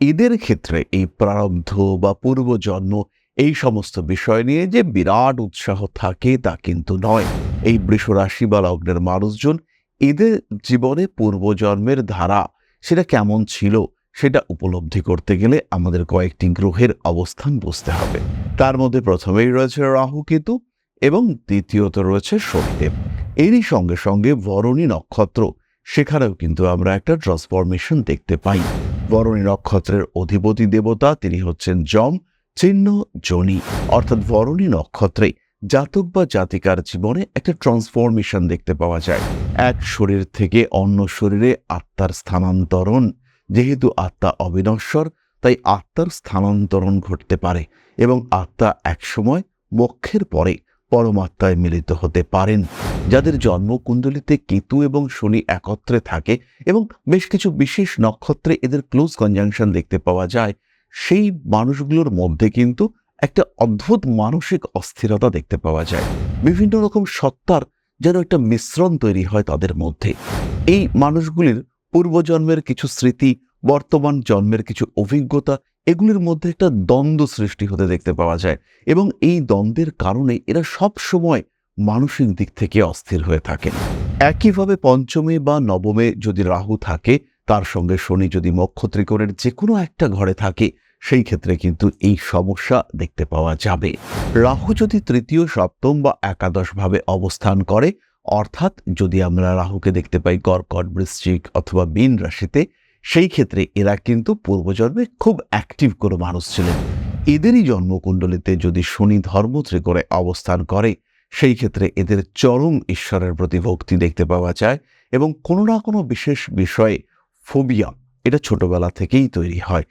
এদের ক্ষেত্রে এই প্রারব্ধ বা পূর্বজন্ম এই সমস্ত বিষয় নিয়ে যে বিরাট উৎসাহ থাকে তা কিন্তু নয়। এই বৃষ রাশি বা লগ্নের মানুষজন এদের জীবনে পূর্বজন্মের ধারা সেটা কেমন ছিল সেটা উপলব্ধি করতে গেলে আমাদের কয়েকটি গ্রহের অবস্থান বুঝতে হবে। তার মধ্যে প্রথমেই রয়েছে রাহু কেতু এবং দ্বিতীয়ত রয়েছে শনিদেব। এরই সঙ্গে সঙ্গে বরণী নক্ষত্র, সেখানেও কিন্তু আমরা একটা ট্রান্সফরমেশন দেখতে পাই। বরণী নক্ষত্রের অধিপতি দেবতা তিনি হচ্ছেন যম, চিহ্ন, জনি। অর্থাৎ বরণী নক্ষত্রে জাতক বা জাতিকার জীবনে একটা ট্রান্সফরমেশন দেখতে পাওয়া যায়। এক শরীর থেকে অন্য শরীরে আত্মার স্থানান্তরণ। যেহেতু আত্মা অবিনশ্বর, তাই আত্মার স্থানান্তরণ ঘটতে পারে এবং আত্মা একসময় মোক্ষের পরে পরমাত্মায় মিলিত হতে পারেন, যাদের জন্ম কুণ্ডলিতে কেতু এবং শনি একত্রে থাকে এবং বেশ কিছু বিশেষ নক্ষত্রে এদের ক্লোজ কনজাংশন দেখতে পাওয়া যায়। সেই মানুষগুলোর মধ্যে কিন্তু একটা অদ্ভুত মানসিক অস্থিরতা দেখতে পাওয়া যায়। বিভিন্ন রকম সত্তার যেন একটা মিশ্রণ তৈরি হয় তাদের মধ্যে। এই মানুষগুলির পূর্বজন্মের কিছু স্মৃতি, বর্তমান জন্মের কিছু অভিজ্ঞতা এগুলির মধ্যে একটা দ্বন্দ্ব সৃষ্টি হতে দেখতে পাওয়া যায় এবং এই দ্বন্দ্বের কারণে এরা সব সময় মানসিক দিক থেকে অস্থির হয়ে থাকে। একইভাবে পঞ্চমে বা নবমে যদি রাহু থাকে, তার সঙ্গে শনি যদি মক্ষ ত্রিকোণের যে কোনো একটা ঘরে থাকে, সেই ক্ষেত্রে কিন্তু এই সমস্যা দেখতে পাওয়া যাবে। রাহু যদি তৃতীয়, সপ্তম বা একাদশ ভাবে অবস্থান করে, অর্থাৎ যদি আমরা রাহুকে দেখতে পাই কর্কট, বৃশ্চিক অথবা মীন রাশিতে সেই ক্ষেত্রে এরা কিন্তু পূর্বজন্মে খুব অ্যাক্টিভ কোনো মানুষ ছিলেন। এদেরই জন্মকুণ্ডলিতে যদি শনি ধর্ম ত্রিকোণে অবস্থান করে, সেই ক্ষেত্রে এদের চরম ঈশ্বরের প্রতি ভক্তি দেখতে পাওয়া যায় এবং কোনো না কোনো বিশেষ বিষয়ে ফোবিয়া এটা ছোটবেলা থেকেই তৈরি হয়।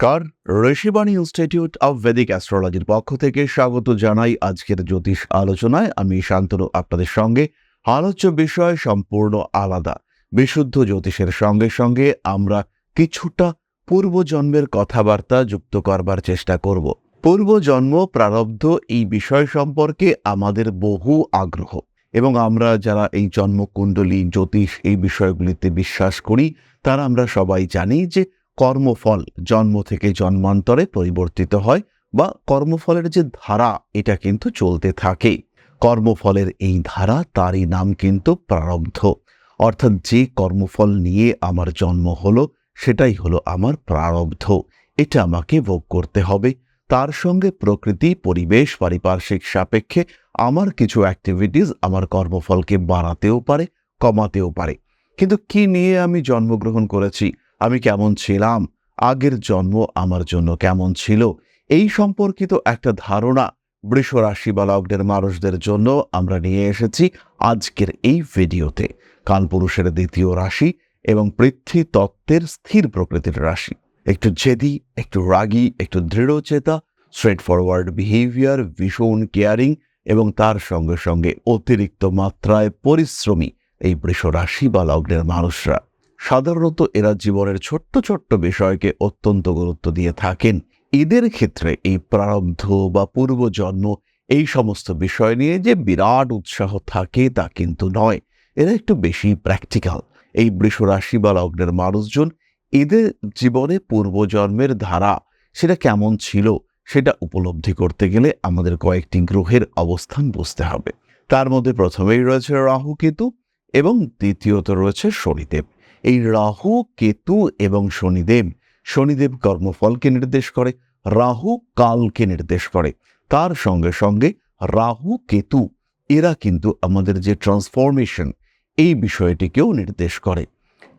নমস্কার। ঋষিবাণী ইনস্টিটিউট অব ভেদিক অ্যাস্ট্রোলজির পক্ষ থেকে স্বাগত জানাই আজকের জ্যোতিষ আলোচনায়। আমি শান্তনু, আপনাদের সঙ্গে। আলোচ্য বিষয় সম্পূর্ণ আলাদা। বিশুদ্ধ জ্যোতিষের সঙ্গে সঙ্গে আমরা কিছুটা পূর্বজন্মের কথাবার্তা যুক্ত করবার চেষ্টা করব। পূর্বজন্ম প্রারব্ধ এই বিষয় সম্পর্কে আমাদের বহু আগ্রহ। এবং আমরা যারা এই জন্মকুণ্ডলী জ্যোতিষ এই বিষয়গুলিতে বিশ্বাস করি, তারা আমরা সবাই জানি যে কর্মফল জন্ম থেকে জন্মান্তরে পরিবর্তিত হয় বা কর্মফলের যে ধারা, এটা কিন্তু চলতে থাকে। কর্মফলের এই ধারা, তারই নাম কিন্তু প্রারব্ধ। অর্থাৎ যে কর্মফল নিয়ে আমার জন্ম হলো, সেটাই হলো আমার প্রারব্ধ। এটা আমাকে ভোগ করতে হবে। তার সঙ্গে প্রকৃতি, পরিবেশ, পারিপার্শ্বিক সাপেক্ষে আমার কিছু অ্যাক্টিভিটিস আমার কর্মফলকে বাড়াতেও পারে, কমাতেও পারে। কিন্তু কি নিয়ে আমি জন্মগ্রহণ করেছি? আমি কেমন ছিলাম? আগের জন্ম আমার জন্য কেমন ছিল? এই সম্পর্কিত একটা ধারণা বৃষ রাশি বা লগ্নের মানুষদের জন্য আমরা নিয়ে এসেছি আজকের এই ভিডিওতে। কালপুরুষের দ্বিতীয় রাশি এবং পৃথ্বী তত্ত্বের স্থির প্রকৃতির রাশি। একটু জেদি, একটু রাগী, একটু দৃঢ়চেতা স্ট্রেট ফরওয়ার্ড বিহেভিয়ার ভীষণ কেয়ারিং এবং তার সঙ্গে সঙ্গে অতিরিক্ত মাত্রায় পরিশ্রমী এই বৃষ রাশি বা লগ্নের মানুষরা। সাধারণত এরা জীবনের ছোট্ট ছোট্ট বিষয়কে অত্যন্ত গুরুত্ব দিয়ে থাকেন। এদের ক্ষেত্রে এই প্রারব্ধ বা পূর্বজন্ম এই সমস্ত বিষয় নিয়ে যে বিরাট উৎসাহ থাকে তা কিন্তু নয়। এরা একটু বেশি প্র্যাকটিক্যাল এই বৃষ রাশি বা লগ্নের মানুষজন এদের জীবনে পূর্বজন্মের ধারা সেটা কেমন ছিল সেটা উপলব্ধি করতে গেলে আমাদের কয়েকটি গ্রহের অবস্থান বুঝতে হবে। তার মধ্যে প্রথমেই রয়েছে রাহু কেতু এবং দ্বিতীয়ত রয়েছে শনিদেব। এই রাহু, কেতু এবং শনিদেব। শনিদেব কর্মফলকে নির্দেশ করে, রাহু কালকে নির্দেশ করে। তার সঙ্গে সঙ্গে রাহু, কেতু, এরা কিন্তু আমাদের যে ট্রান্সফরমেশন এই বিষয়টিকেও নির্দেশ করে।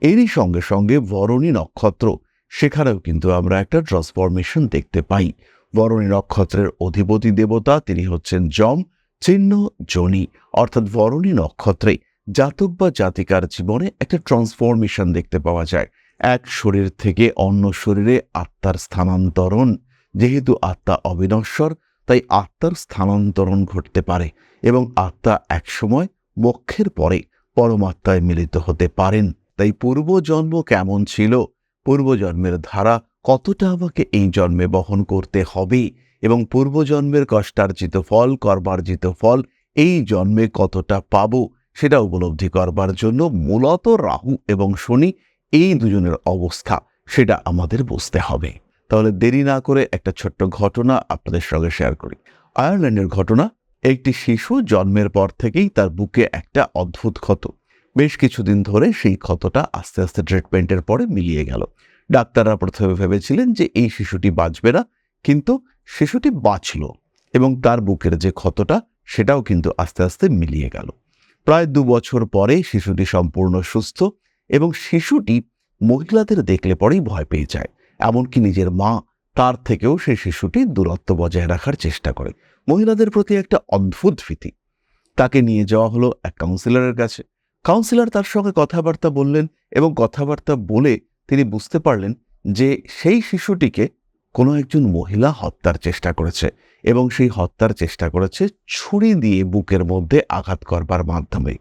এরই সঙ্গে সঙ্গে বরণী নক্ষত্র, সেখানেও কিন্তু আমরা একটা ট্রান্সফরমেশন দেখতে পাই। বরণী নক্ষত্রের অধিপতি দেবতা, তিনি হচ্ছেন যম, চিহ্ন, জনি। অর্থাৎ বরণী নক্ষত্রে জাতক বা জাতিকার জীবনে একটা ট্রান্সফরমেশন দেখতে পাওয়া যায়। এক শরীর থেকে অন্য শরীরে আত্মার স্থানান্তরণ। যেহেতু আত্মা অবিনশ্বর, তাই আত্মার স্থানান্তরণ ঘটতে পারে এবং আত্মা একসময় মোক্ষের পরে পরমাত্মায় মিলিত হতে পারেন। তাই পূর্বজন্ম কেমন ছিল? পূর্বজন্মের ধারা কতটা আমাকে এই জন্মে বহন করতে হবে? এবং পূর্বজন্মের কষ্টার্জিত ফল, কর্মার্জিত ফল এই জন্মে কতটা পাবো? সেটা উপলব্ধি করবার জন্য মূলত রাহু এবং শনি এই দুজনের অবস্থা, সেটা আমাদের বুঝতে হবে। তাহলে দেরি না করে একটা ছোট্ট ঘটনা আপনাদের সঙ্গে শেয়ার করি। আয়ারল্যান্ডের ঘটনা, একটি শিশু জন্মের পর থেকেই তার বুকে একটা অদ্ভুত ক্ষত। বেশ কিছুদিন ধরে সেই ক্ষতটা আস্তে আস্তে ট্রিটমেন্টের পরে মিলিয়ে গেল। ডাক্তাররা প্রথমে ভেবেছিলেন যে এই শিশুটি বাঁচবে না, কিন্তু শিশুটি বাঁচল এবং তার বুকের যে ক্ষতটা, সেটাও কিন্তু আস্তে আস্তে মিলিয়ে গেল। প্রায় দু বছর পরে শিশুটি সম্পূর্ণ সুস্থ এবং শিশুটি মহিলাদের দেখলে পরেই ভয় পেয়ে যায়। এমনকি নিজের মা তার থেকেও সেই শিশুটি দূরত্ব বজায় রাখার চেষ্টা করে। মহিলাদের প্রতি একটা অদ্ভুত ভীতি। তাকে নিয়ে যাওয়া হলো এক কাউন্সিলরের কাছে। কাউন্সিলর তার সঙ্গে কথাবার্তা বললেন এবং কথাবার্তা বলে তিনি বুঝতে পারলেন যে সেই শিশুটিকে কোনো একজন মহিলা হত্যার চেষ্টা করেছে। এবং সেই হত্যার চেষ্টা করেছে ছুরি দিয়ে বুকের মধ্যে আঘাত করবার মাধ্যমে।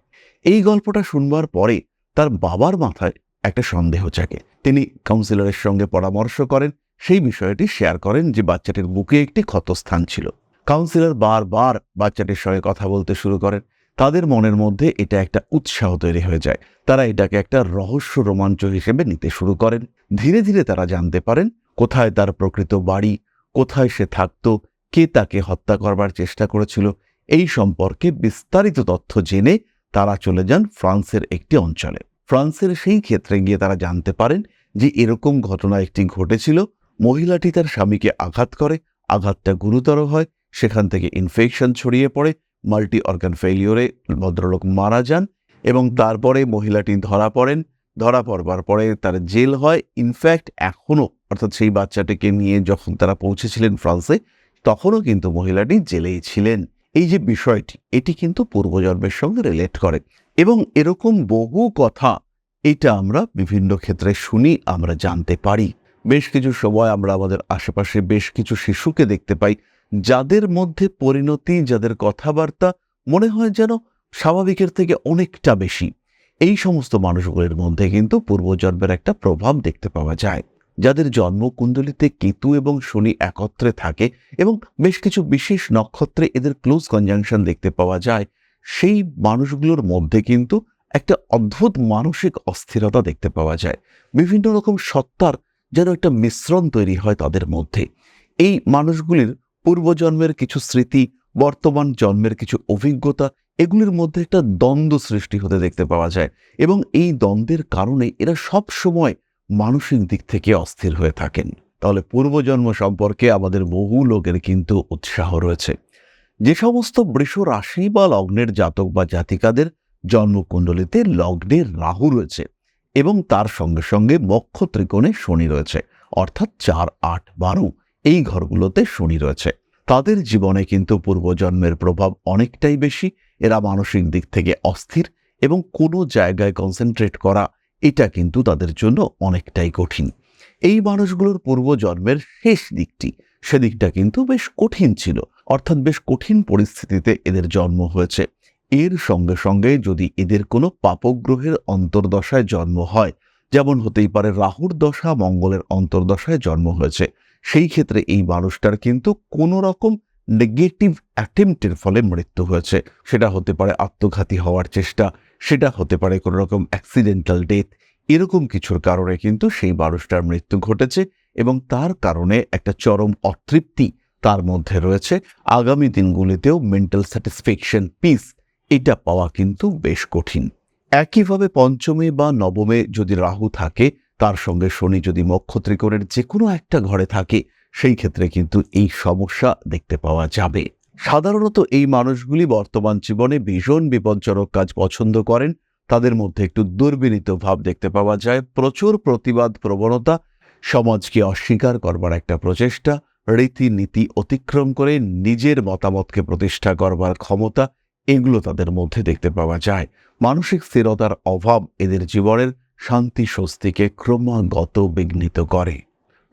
এই গল্পটা শুনবার পরে তার বাবার মাথায় একটা সন্দেহ জাগে। তিনি কাউন্সিলরের সঙ্গে পরামর্শ করেন, সেই বিষয়টি শেয়ার করেন যে বাচ্চাটির বুকে একটি ক্ষতস্থান ছিল। কাউন্সিলর বারবার বাচ্চাটির সঙ্গে কথা বলতে শুরু করেন। তাদের মনের মধ্যে এটা একটা উৎসাহ তৈরি হয়ে যায়। তারা এটাকে একটা রহস্য রোমাঞ্চ হিসেবে নিতে শুরু করেন। ধীরে ধীরে তারা জানতে পারেন, কোথায় তার প্রকৃত বাড়ি, কোথায় সে থাকত কে তাকে হত্যা করবার চেষ্টা করেছিল এই সম্পর্কে বিস্তারিত তথ্য জেনে তারা চলে যান ফ্রান্সের একটি অঞ্চলে। ফ্রান্সের সেই ক্ষেত্রে গিয়ে তারা জানতে পারেন যে এরকম ঘটনা একটি ঘটেছিল। মহিলাটি তার স্বামীকে আঘাত করে, আঘাতটা গুরুতর হয়, সেখান থেকে ইনফেকশন ছড়িয়ে পড়ে মাল্টি অর্গান ফেলিওরে ভদ্রলোক মারা যান এবং তারপরে মহিলাটি ধরা পড়েন। ধরা পড়বার পরে তার জেল হয়। ইনফ্যাক্ট এখনও অর্থাৎ সেই বাচ্চাটিকে নিয়ে যখন তারা পৌঁছেছিলেন ফ্রান্সে তখনও কিন্তু মহিলাটি জেলেই ছিলেন। এই যে বিষয়টি, এটি কিন্তু পূর্বজন্মের সঙ্গে রিলেট করে এবং এরকম বহু কথা এটা আমরা বিভিন্ন ক্ষেত্রে শুনি, আমরা জানতে পারি। বেশ কিছু সময় আমরা আমাদের আশেপাশে বেশ কিছু শিশুকে দেখতে পাই, যাদের মধ্যে পরিণতি, যাদের কথাবার্তা মনে হয় যেন স্বাভাবিকের থেকে অনেকটা বেশি। এই সমস্ত মানুষগুলির মধ্যে কিন্তু পূর্বজন্মের একটা প্রভাব দেখতে পাওয়া যায়। যাদের জন্মকুণ্ডলিতে কেতু এবং শনি একত্রে থাকে এবং বেশ কিছু বিশেষ নক্ষত্রে এদের ক্লোজ কনজাংশন দেখতে পাওয়া যায়, সেই মানুষগুলোর মধ্যে কিন্তু একটা অদ্ভুত মানসিক অস্থিরতা দেখতে পাওয়া যায়। বিভিন্ন রকম সত্তার যেন একটা মিশ্রণ তৈরি হয় তাদের মধ্যে। এই মানুষগুলির পূর্বজন্মের কিছু স্মৃতি, বর্তমান জন্মের কিছু অভিজ্ঞতা, এগুলির মধ্যে একটা দ্বন্দ্ব সৃষ্টি হতে দেখতে পাওয়া যায় এবং এই দ্বন্দ্বের কারণে এরা সব সময় মানসিক দিক থেকে অস্থির হয়ে থাকেন। তাহলে পূর্বজন্ম সম্পর্কে আমাদের বহু লোকের কিন্তু উৎসাহ রয়েছে। যে সমস্ত বৃষ রাশি বা লগ্নের জাতক বা জাতিকাদের জন্মকুণ্ডলিতে লগ্নের রাহু রয়েছে এবং তার সঙ্গে সঙ্গে মক্ষ ত্রিকোণে শনি রয়েছে, অর্থাৎ চার, আট, বারো এই ঘরগুলোতে শনি রয়েছে। তাদের জীবনে কিন্তু পূর্বজন্মের প্রভাব অনেকটাই বেশি। এরা মানসিক দিক থেকে অস্থির এবং কোনো জায়গায় কনসেন্ট্রেট করা এটা কিন্তু তাদের জন্য অনেকটাই কঠিন। এই মানুষগুলোর পূর্বজন্মের শেষ দিকটি, সেদিকটা কিন্তু বেশ কঠিন ছিল। অর্থাৎ বেশ কঠিন পরিস্থিতিতে এদের জন্ম হয়েছে। এর সঙ্গে সঙ্গে যদি এদের কোনো পাপগ্রহের অন্তর্দশায় জন্ম হয়, যেমন হতেই পারে রাহুর দশা, মঙ্গলের অন্তর্দশায় জন্ম হয়েছে, সেই ক্ষেত্রে এই মানুষটার কিন্তু কোনো রকম নেগেটিভ অ্যাটেম্পটের ফলে মৃত্যু হয়েছে। সেটা হতে পারে আত্মঘাতী হওয়ার চেষ্টা সেটা হতে পারে কোনো রকম অ্যাক্সিডেন্টাল ডেথ এরকম কিছুর কারণে কিন্তু সেই মানুষটার মৃত্যু ঘটেছে এবং তার কারণে একটা চরম অতৃপ্তি তার মধ্যে রয়েছে। আগামী দিনগুলিতেও মেন্টাল স্যাটিসফ্যাকশন পিস এটা পাওয়া কিন্তু বেশ কঠিন। একইভাবে পঞ্চমে বা নবমে যদি রাহু থাকে, তার সঙ্গে শনি যদি মক্ষ ত্রিকোণের যে কোনো একটা ঘরে থাকে, সেই ক্ষেত্রে কিন্তু এই সমস্যা দেখতে পাওয়া যাবে। সাধারণত এই মানুষগুলি বর্তমান জীবনে ভীষণ বিপজ্জনক কাজ পছন্দ করেন। তাদের মধ্যে একটু দুর্বিনীত ভাব দেখতে পাওয়া যায়। প্রচুর প্রতিবাদ, প্রবণতা, সমাজকে অস্বীকার করবার একটা প্রচেষ্টা, রীতিনীতি অতিক্রম করে নিজের মতামতকে প্রতিষ্ঠা করবার ক্ষমতা, এগুলো তাদের মধ্যে দেখতে পাওয়া যায়। মানসিক স্থিরতার অভাব এদের জীবনের শান্তি স্বস্তিকে ক্রমাগত বিঘ্নিত করে।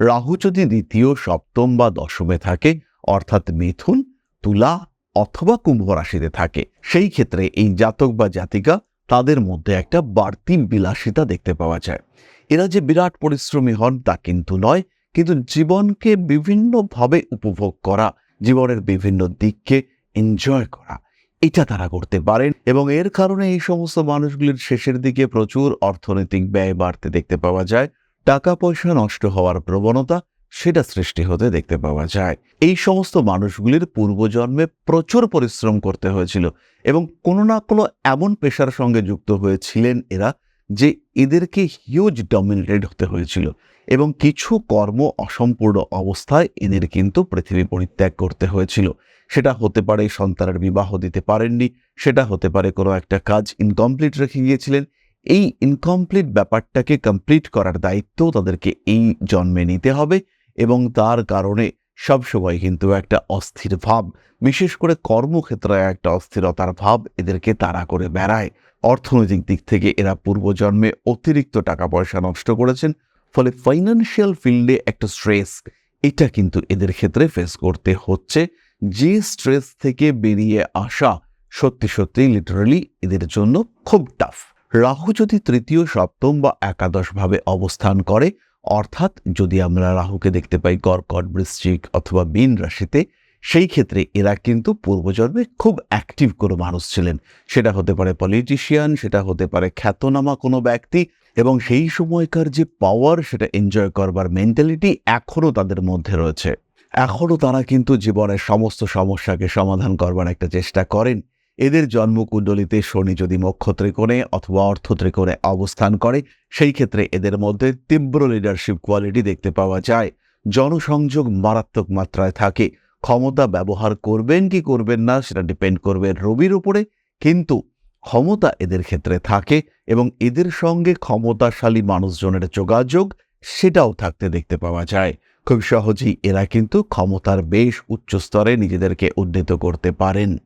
রাহু যদি দ্বিতীয়, সপ্তম বা দশমে থাকে, অর্থাৎ মিথুন তুলা অথবা কুম্ভ রাশিতে থাকে। সেই ক্ষেত্রে এই জাতক বা জাতিকা তাদের মধ্যে একটা বাড়তি বিলাসিতা দেখতে পাওয়া যায়। এরা যে বিরাট পরিশ্রমী হন তা কিন্তু নয়, কিন্তু জীবনকে বিভিন্নভাবে উপভোগ করা, জীবনের বিভিন্ন দিককে এনজয় করা, এটা তারা করতে পারেন এবং এর কারণে এই সমস্ত মানুষগুলির শেষের দিকে প্রচুর অর্থনৈতিক ব্যয় বাড়তে দেখতে পাওয়া যায়। টাকা পয়সা নষ্ট হওয়ার প্রবণতা সেটা সৃষ্টি হতে দেখতে পাওয়া যায়। এই সমস্ত মানুষগুলির পূর্বজন্মে প্রচুর পরিশ্রম করতে হয়েছিল এবং কোনো না কোনো এমন পেশার সঙ্গে যুক্ত হয়েছিলেন এরা যে এদেরকে হিউজ ডমিনেটেড হতে হয়েছিল এবং কিছু কর্ম অসম্পূর্ণ অবস্থায় এদের কিন্তু পৃথিবী পরিত্যাগ করতে হয়েছিল। সেটা হতে পারে সন্তানের বিবাহ দিতে পারেননি, সেটা হতে পারে কোনো একটা কাজ ইনকমপ্লিট রেখে গিয়েছিলেন। এই ইনকমপ্লিট ব্যাপারটাকে কমপ্লিট করার দায়িত্ব তাদেরকে এই জন্মে নিতে হবে। এবং তার কারণে সবসময় কিন্তু একটা অস্থির ভাব, বিশেষ করে কর্মক্ষেত্রে একটা অস্থিরতার ভাব এদেরকে তাড়া করে বেড়ায়। অর্থনৈতিক দিক থেকে এরা পূর্বজন্মে অতিরিক্ত টাকা পয়সা নষ্ট করেছেন, ফলে ফাইন্যান্সিয়াল ফিল্ডে একটা স্ট্রেস এটা কিন্তু এদের ক্ষেত্রে ফেস করতে হচ্ছে। যে স্ট্রেস থেকে বেরিয়ে আসা, সত্যি সত্যি লিটারালি এদের জন্য খুব টাফ রাহু যদি তৃতীয়, সপ্তম বা একাদশ ভাবে অবস্থান করে অর্থাৎ যদি আমরা রাহুকে দেখতে পাই কর্কট বৃশ্চিক অথবা বীন রাশিতে, সেই ক্ষেত্রে এরা কিন্তু পূর্বজন্মে খুব অ্যাক্টিভ কোনো মানুষ ছিলেন। সেটা হতে পারে পলিটিশিয়ান সেটা হতে পারে খ্যাতনামা কোনো ব্যক্তি এবং সেই সময়কার যে পাওয়ার সেটা এনজয় করবার মেন্টালিটি এখনও তাদের মধ্যে রয়েছে। এখনও তারা কিন্তু জীবনের সমস্ত সমস্যাকে সমাধান করবার একটা চেষ্টা করেন। এদের জন্মকুণ্ডলিতে শনি যদি মক্ষ ত্রিকোণে অথবা অর্থ ত্রিকোণে অবস্থান করে সেই ক্ষেত্রে এদের মধ্যে তীব্র লিডারশিপ কোয়ালিটি দেখতে পাওয়া যায়। জনসংযোগ মারাত্মক মাত্রায় থাকে। ক্ষমতা ব্যবহার করবেন কি করবেন না সেটা ডিপেন্ড করবে রবির উপরে। কিন্তু ক্ষমতা এদের ক্ষেত্রে থাকে এবং এদের সঙ্গে ক্ষমতাশালী মানুষজনের যোগাযোগ সেটাও থাকতে দেখতে পাওয়া যায়। খুব সহজেই এরা কিন্তু ক্ষমতার বেশ উচ্চ স্তরে নিজেদেরকে উন্নীত করতে পারেন।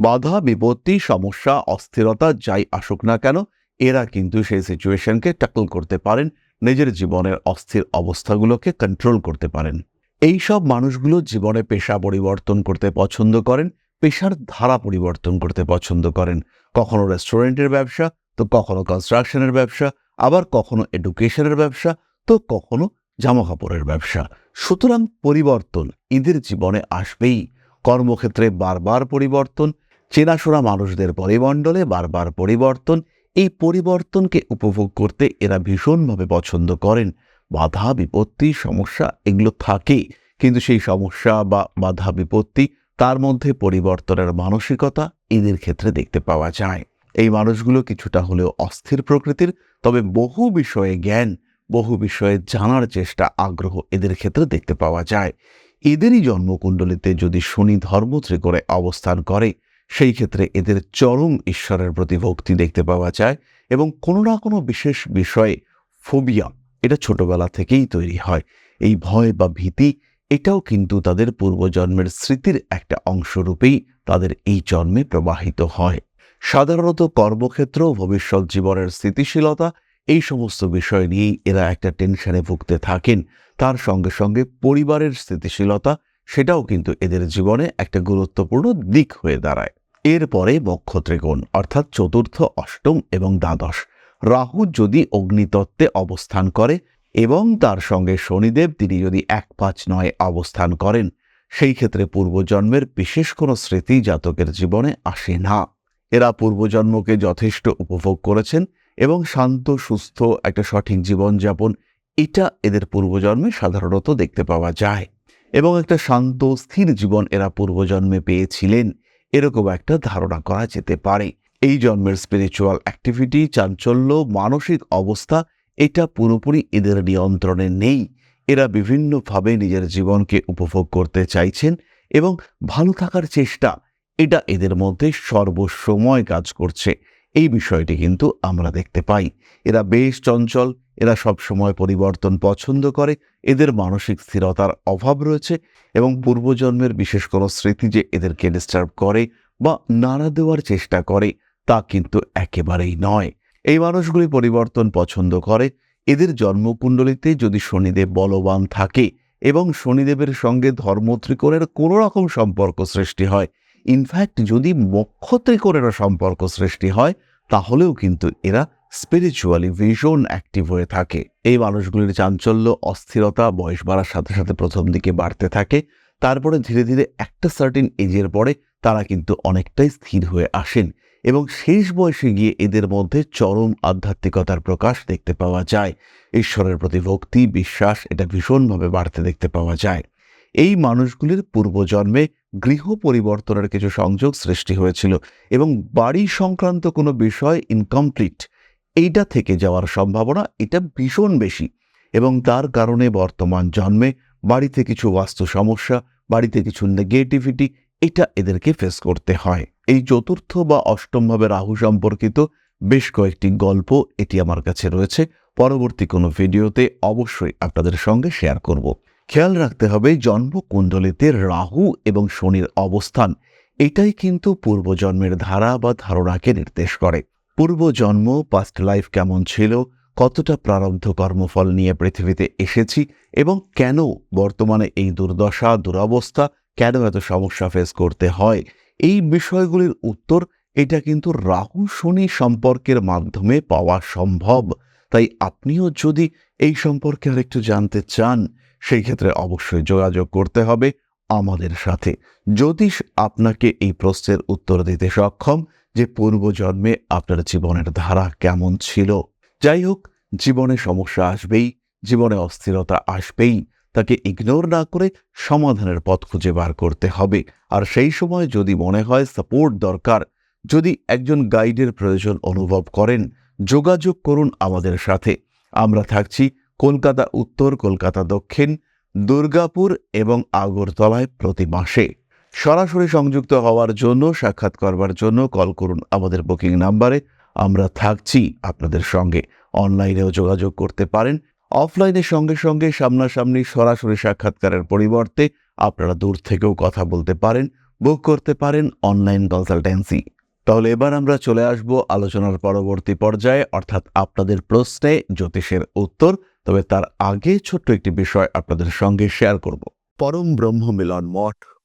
বাধা, বিপত্তি, সমস্যা, অস্থিরতা, যাই আসুক না কেন এরা কিন্তু সেই সিচুয়েশনকে ট্যাকল করতে পারেন, নিজের জীবনের অস্থির অবস্থাগুলোকে কন্ট্রোল করতে পারেন। এই সব মানুষগুলো জীবনে পেশা পরিবর্তন করতে পছন্দ করেন, পেশার ধারা পরিবর্তন করতে পছন্দ করেন। কখনো রেস্টুরেন্টের ব্যবসা, তো কখনো কনস্ট্রাকশনের ব্যবসা, আবার কখনো এডুকেশনের ব্যবসা, তো কখনো জামাকাপড়ের ব্যবসা। সুতরাং পরিবর্তন এদের জীবনে আসবেই। কর্মক্ষেত্রে বারবার পরিবর্তন, চেনাশোনা মানুষদের পরিমণ্ডলে বারবার পরিবর্তন এই পরিবর্তনকে উপভোগ করতে এরা ভীষণভাবে পছন্দ করেন। বাধা, বিপত্তি, সমস্যা এগুলো থাকে কিন্তু সেই সমস্যা বা বাধা, বিপত্তি তার মধ্যে পরিবর্তনের মানসিকতা এদের ক্ষেত্রে দেখতে পাওয়া যায়। এই মানুষগুলো কিছুটা হলেও অস্থির প্রকৃতির, তবে বহু বিষয়ে জ্ঞান, বহু বিষয়ে জানার চেষ্টা, আগ্রহ এদের ক্ষেত্রে দেখতে পাওয়া যায়। এদেরই জন্মকুণ্ডলিতে যদি শনি ধর্ম ত্রিকোণে অবস্থান করে সেই ক্ষেত্রে এদের চরম ঈশ্বরের প্রতি ভক্তি দেখতে পাওয়া যায় এবং কোনো না কোনো বিশেষ বিষয়ে ফোবিয়া এটা ছোটবেলা থেকেই তৈরি হয়। এই ভয় বা ভীতি এটাও কিন্তু তাদের পূর্বজন্মের স্মৃতির একটা অংশরূপেই তাদের এই জন্মে প্রবাহিত হয়। সাধারণত কর্মক্ষেত্র, ভবিষ্যৎ জীবনের স্থিতিশীলতা এই সমস্ত বিষয় নিয়েই এরা একটা টেনশনে ভুগতে থাকেন। তার সঙ্গে সঙ্গে পরিবারের স্থিতিশীলতা সেটাও কিন্তু এদের জীবনে একটা গুরুত্বপূর্ণ দিক হয়ে দাঁড়ায়। এরপরে বক্ষ ত্রিকোণ অর্থাৎ চতুর্থ, অষ্টম এবং দ্বাদশ, রাহু যদি অগ্নিতত্ত্বে অবস্থান করে এবং তার সঙ্গে শনিদেব তিনি যদি এক পাঁচ নয় অবস্থান করেন, সেই ক্ষেত্রে পূর্বজন্মের বিশেষ কোনো স্মৃতি জাতকের জীবনে আসে না। এরা পূর্বজন্মকে যথেষ্ট উপভোগ করেছেন এবং শান্ত, সুস্থ একটা সঠিক জীবনযাপন, এটা এদের পূর্বজন্মে সাধারণত দেখতে পাওয়া যায়। এবং একটা শান্ত, স্থির জীবন এরা পূর্বজন্মে পেয়েছিলেন। এরকম একটা ধারণা করা যেতে পারে। এই জন্মের স্পিরিচুয়াল অ্যাক্টিভিটি চাঞ্চল্য, মানসিক অবস্থা, এটা পুরোপুরি এদের নিয়ন্ত্রণে নেই। এরা বিভিন্নভাবে নিজের জীবনকে উপভোগ করতে চাইছেন এবং ভালো থাকার চেষ্টা, এটা এদের মধ্যে সর্বসময় কাজ করছে। এই বিষয়টি কিন্তু আমরা দেখতে পাই। এরা বেশ চঞ্চল এরা সব সময় পরিবর্তন পছন্দ করে, এদের মানসিক স্থিরতার অভাব রয়েছে এবং পূর্বজন্মের বিশেষ কোনো স্মৃতি যে এদেরকে ডিস্টার্ব করে বা নাড়া দেওয়ার চেষ্টা করে তা কিন্তু একেবারেই নয়। এই মানুষগুলি পরিবর্তন পছন্দ করে, এদের জন্মকুণ্ডলিতে যদি শনিদেব বলবান থাকে এবং শনিদেবের সঙ্গে ধর্মত্রিকোণের কোনো রকম সম্পর্ক সৃষ্টি হয় ইনফ্যাক্ট যদি মক্ষ ত্রিকোণেরও সম্পর্ক সৃষ্টি হয়, তাহলেও কিন্তু এরা স্পিরিচুয়ালি ভীষণ অ্যাক্টিভ হয়ে থাকে। এই মানুষগুলির চাঞ্চল্য, অস্থিরতা, বয়স বাড়ার সাথে সাথে প্রথম দিকে বাড়তে থাকে। তারপরে ধীরে ধীরে একটা সার্টিন এজের পরে তারা কিন্তু অনেকটাই স্থির হয়ে আসেন এবং শেষ বয়সে গিয়ে এদের মধ্যে চরম আধ্যাত্মিকতার প্রকাশ দেখতে পাওয়া যায়। ঈশ্বরের প্রতি ভক্তি, বিশ্বাস, এটা ভীষণভাবে বাড়তে দেখতে পাওয়া যায়। এই মানুষগুলির পূর্বজন্মে গৃহ পরিবর্তনের কিছু সংযোগ সৃষ্টি হয়েছিল এবং বাড়ি সংক্রান্ত কোনো বিষয় ইনকমপ্লিট এইটা থেকে যাওয়ার সম্ভাবনা এটা ভীষণ বেশি এবং তার কারণে বর্তমান জন্মে বাড়িতে কিছু বাস্তু সমস্যা, বাড়িতে কিছু নেগেটিভিটি এটা এদেরকে ফেস করতে হয়। এই চতুর্থ বা অষ্টমভাবে রাহু সম্পর্কিত বেশ কয়েকটি গল্প এটি আমার কাছে রয়েছে। পরবর্তী কোনো ভিডিওতে অবশ্যই আপনাদের সঙ্গে শেয়ার করব। খেয়াল রাখতে হবে জন্মকুণ্ডলিতে রাহু এবং শনির অবস্থান, এটাই কিন্তু পূর্বজন্মের ধারা বা ধারণাকে নির্দেশ করে। পূর্বজন্ম পাস্ট লাইফ কেমন ছিল, কতটা প্রারব্ধ কর্মফল নিয়ে পৃথিবীতে এসেছি এবং কেন বর্তমানে এই দুর্দশা, দুরবস্থা কেন এত সমস্যা ফেস করতে হয়, এই বিষয়গুলির উত্তর এটা কিন্তু রাহু শনি সম্পর্কের মাধ্যমে পাওয়া সম্ভব। তাই আপনিও যদি এই সম্পর্কে আরেকটু জানতে চান, সেই ক্ষেত্রে অবশ্যই যোগাযোগ করতে হবে আমাদের সাথে। জ্যোতিষ আপনাকে এই প্রশ্নের উত্তর দিতে সক্ষম যে পূর্বজন্মে আপনার জীবনের ধারা কেমন ছিল। যাই হোক, জীবনে সমস্যা আসবেই, জীবনে অস্থিরতা আসবেই, তাকে ইগনোর না করে সমাধানের পথ খুঁজে বার করতে হবে। আর সেই সময় যদি মনে হয় সাপোর্ট দরকার, যদি একজন গাইডের প্রয়োজন অনুভব করেন, যোগাযোগ করুন আমাদের সাথে। আমরা থাকছি কলকাতা উত্তর, কলকাতা দক্ষিণ, দুর্গাপুর এবং আগরতলায় প্রতি মাসে। সরাসরি সংযুক্ত হওয়ার জন্য, সাক্ষাৎ করবার জন্য কল করুন আমাদের বুকিং নাম্বারে। আমরা থাকছি আপনাদের সঙ্গে। অনলাইনেও যোগাযোগ করতে পারেন। অফলাইনের সঙ্গে সঙ্গে সামনাসামনি সরাসরি সাক্ষাৎকারের পরিবর্তে আপনারা দূর থেকেও কথা বলতে পারেন, বুক করতে পারেন অনলাইন কনসালটেন্সি। তাহলে এবার আমরা চলে আসব আলোচনার পরবর্তী পর্যায়ে, অর্থাৎ আপনাদের প্রশ্নে জ্যোতিষের উত্তর, তবে তার আগে ছোট্ট একটি বিষয় আপনাদের সঙ্গে শেয়ার করব। পরম ব্রহ্ম মিলন মঠ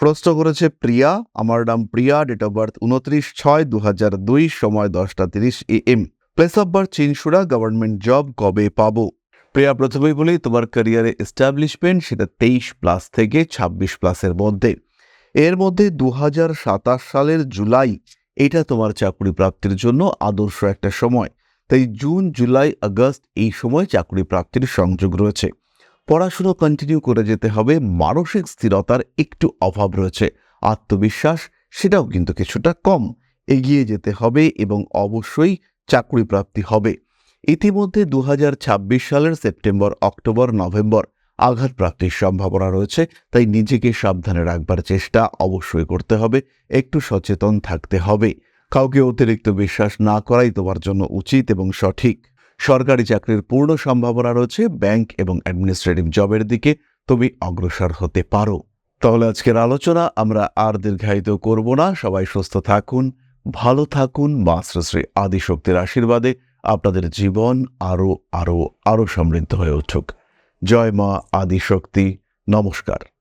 প্রশ্ন করেছে প্রিয়া। আমার নাম প্রিয়া ডেট অফ বার্থ উনত্রিশ ছয় দু হাজার দুই, সময় দশটা তিরিশ A M place of birth Chinsurah government job কবে পাবো? প্রিয়া, প্রথমেই বলি, তোমার ক্যারিয়ারে এস্টাবলিশমেন্ট সেটা তেইশ প্লাস থেকে ছাব্বিশ প্লাসের মধ্যে। এর মধ্যে দু সাতাশ সালের জুলাই, এটা তোমার চাকরি প্রাপ্তির জন্য আদর্শ একটা সময়। তাই জুন, জুলাই, আগস্ট এই সময় চাকরি প্রাপ্তির সংযোগ রয়েছে। পড়াশুনো কন্টিনিউ করে যেতে হবে, মানসিক স্থিরতার একটু অভাব রয়েছে। আত্মবিশ্বাস, সেটাও কিন্তু কিছুটা কম। এগিয়ে যেতে হবে এবং অবশ্যই চাকরি প্রাপ্তি হবে। ইতিমধ্যে দু হাজার ছাব্বিশ সালের সেপ্টেম্বর, অক্টোবর, নভেম্বর আঘাত প্রাপ্তির সম্ভাবনা রয়েছে, তাই নিজেকে সাবধানে রাখবার চেষ্টা অবশ্যই করতে হবে, একটু সচেতন থাকতে হবে। কাউকে অতিরিক্ত বিশ্বাস না করাই তোমার জন্য উচিত এবং সঠিক। সরকারি চাকরির পূর্ণ সম্ভাবনা রয়েছে, ব্যাংক এবং অ্যাডমিনিস্ট্রেটিভ জবের দিকে তুমি অগ্রসর হতে পারো। তাহলে আজকের আলোচনা আমরা আর দীর্ঘায়িত করব না। সবাই সুস্থ থাকুন, ভালো থাকুন, মা শ্রী আদিশক্তির আশীর্বাদে আপনাদের জীবন আরও আরও আরও সমৃদ্ধ হয়ে উঠুক। জয় মা আদিশক্তি। নমস্কার।